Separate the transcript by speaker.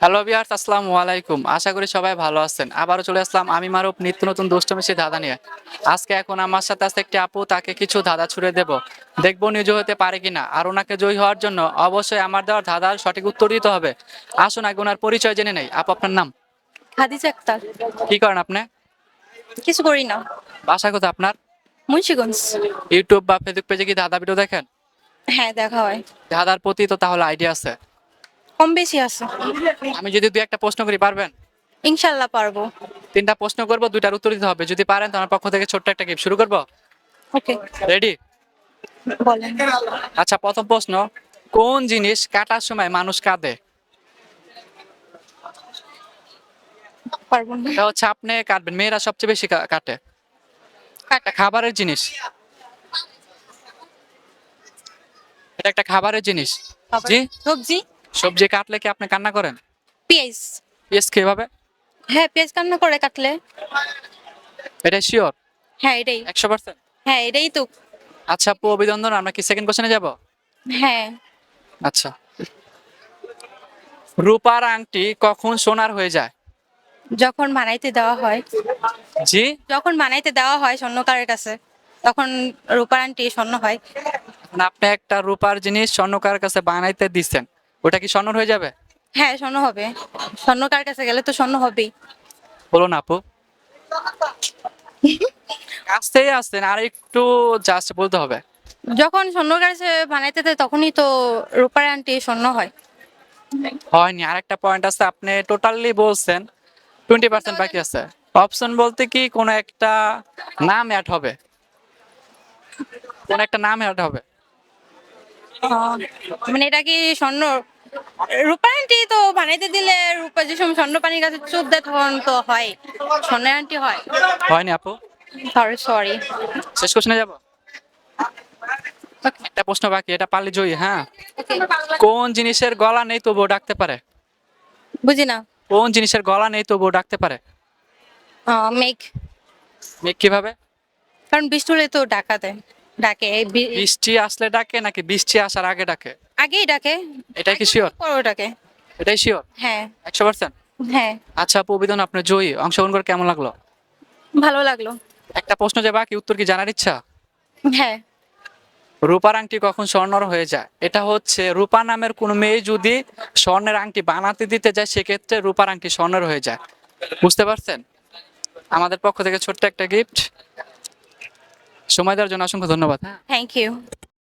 Speaker 1: Hello Bihar আসসালামু আলাইকুম। আশা করি সবাই ভালো আছেন। আবারও চলে আসলাম আমি মারুপ নিত্য নতুন দুষ্টমিশি ধাঁধা নিয়ে। আজকে এখন আমার সাথে আছে একটি আপু তাকে কিছু ধাঁধা ছুড়ে দেব। দেখব নিজ হতে পারে কিনা। আর ওনাকে জয়ী হওয়ার জন্য অবশ্যই আমার দেওয়ার ধাঁধার সঠিক উত্তর দিতে হবে। আসুন আগে ওনার পরিচয় জেনে নেই। আপু আপনার নাম?
Speaker 2: খাদিজা আক্তার।
Speaker 1: কি করেন আপনি?
Speaker 2: কিছু করি না।
Speaker 1: বাসা কোথায় আপনার?
Speaker 2: মুন্সিগঞ্জ।
Speaker 1: ইউটিউব বা ফেসবুক পেজে কি ধাঁধা ভিডিও দেখেন?
Speaker 2: হ্যাঁ দেখা হয়।
Speaker 1: ধাঁধার প্রতি তো তাহলে আইডিয়া আছে।
Speaker 2: কম বেশি আছে।
Speaker 1: আমি যদি দুই একটা প্রশ্ন করি পারবেন?
Speaker 2: ইনশাল্লাহ পারব।
Speaker 1: তিনটা প্রশ্ন করব দুইটার উত্তর দিতে হবে। যদি পারেন তো আমার পক্ষ থেকে ছোট্ট একটা গিফট শুরু করব?
Speaker 2: ওকে।
Speaker 1: রেডি
Speaker 2: বলেন।
Speaker 1: আচ্ছা প্রথম প্রশ্ন কোন জিনিস কাটার সময় মানুষ কাঁদে?
Speaker 2: পারব না।
Speaker 1: এটা হচ্ছে আপনি কাটবেন মেয়েরা সবচেয়ে বেশি কা- কাটে। একটা খাবারের জিনিস। এটা একটা খাবারের জিনিস।
Speaker 2: খাবার।
Speaker 1: জি?
Speaker 2: সবজি?
Speaker 1: সবজি কাটলে কি আপনি কান্না করেন?
Speaker 2: পেঁয়াজ।
Speaker 1: ইয়েস কীভাবে?
Speaker 2: হ্যাঁ পেঁয়াজ কান্না করে কাটলে।
Speaker 1: এটা শিওর
Speaker 2: হ্যাঁ এটাই।
Speaker 1: একশো পার্সেন্ট
Speaker 2: হ্যাঁ এটাই তো।
Speaker 1: আচ্ছা আপু অভিনন্দন আমরা কি সেকেন্ড কোশ্চেনে যাব?
Speaker 2: হ্যাঁ।
Speaker 1: আচ্ছা। রূপার আংটি কখন সোনার হয়ে যায়?
Speaker 2: যখন বানাইতে দেওয়া হয়।
Speaker 1: জি?
Speaker 2: যখন বানাইতে দেওয়া হয় স্বর্ণকারের কাছে তখন রূপার আন্টি স্বর্ণ হয়।
Speaker 1: আপনি একটা রূপার জিনিস স্বর্ণকার কাছে বানাইতে দিচ্ছেন ওটা কি স্বর্ণ হয়ে যাবে?
Speaker 2: হ্যাঁ স্বর্ণ হবে। স্বর্ণকার কাছে গেলে তো স্বর্ণ হবেই।
Speaker 1: বলুন আপু। আসতেই আসতেন আর একটু জাস্ট বলতে হবে।
Speaker 2: যখন স্বর্ণকার কাছে বানাইতে দেয় তখনই তো রূপার আন্টি স্বর্ণ হয়।
Speaker 1: হয়নি আর একটা পয়েন্ট আছে আপনি টোটালি বলছেন টোয়েন্টি পার্সেন্ট বাকি আছে। অপশন বলতে কি কোনো একটা নাম অ্যাড হবে। কোন একটা নাম অ্যাড হবে।
Speaker 2: মানে এটা কি স্বর্ণ? রূপার আন্টি তো বানাইতে দিলে রূপা যে সময় স্বর্ণ পানির কাছে চোখ দেয় তখন তো হয়। স্বর্ণের আন্টি হয়।
Speaker 1: হয়নি আপু।
Speaker 2: সরি সরি
Speaker 1: শেষ কোশ্চেনে যাব? একটা প্রশ্ন বাকি এটা পারলে জয়ী হ্যাঁ? কোন জিনিসের গলা নেই তবুও ডাকতে পারে?
Speaker 2: বুঝি না।
Speaker 1: কোন জিনিসের গলা নেই তবুও ডাকতে পারে?
Speaker 2: মেঘ।
Speaker 1: মেঘ কীভাবে?
Speaker 2: কারণ বৃষ্টি হলে তো ডাকা দেয়। ডাকে
Speaker 1: বৃষ্টি আসলে ডাকে নাকি বৃষ্টি আসার আগে ডাকে?
Speaker 2: আগেই ডাকে।
Speaker 1: এটাই কি শিওর
Speaker 2: পরেও ডাকে।
Speaker 1: এটাই শিওর
Speaker 2: হ্যাঁ।
Speaker 1: একশো পার্সেন্ট
Speaker 2: হ্যাঁ।
Speaker 1: আচ্ছা আপু অভিধান আপনার জয়ী। অংশগ্রহণ করে কেমন লাগল?
Speaker 2: ভালো লাগল।
Speaker 1: একটা প্রশ্ন যে বাকি উত্তর কি জানার ইচ্ছা?
Speaker 2: হ্যাঁ।
Speaker 1: রূপার আংটি কখন স্বর্ণর হয়ে যায়? এটা হচ্ছে রূপা নামের কোন মেয়ে যদি স্বর্ণের আংটি বানাতে দিতে যায় সেক্ষেত্রে রূপার আংটি স্বর্ণের হয়ে যায়। বুঝতে পারছেন? আমাদের পক্ষ থেকে ছোট্ট একটা গিফট সময় দেওয়ার জন্য অসংখ্য ধন্যবাদ।
Speaker 2: Thank you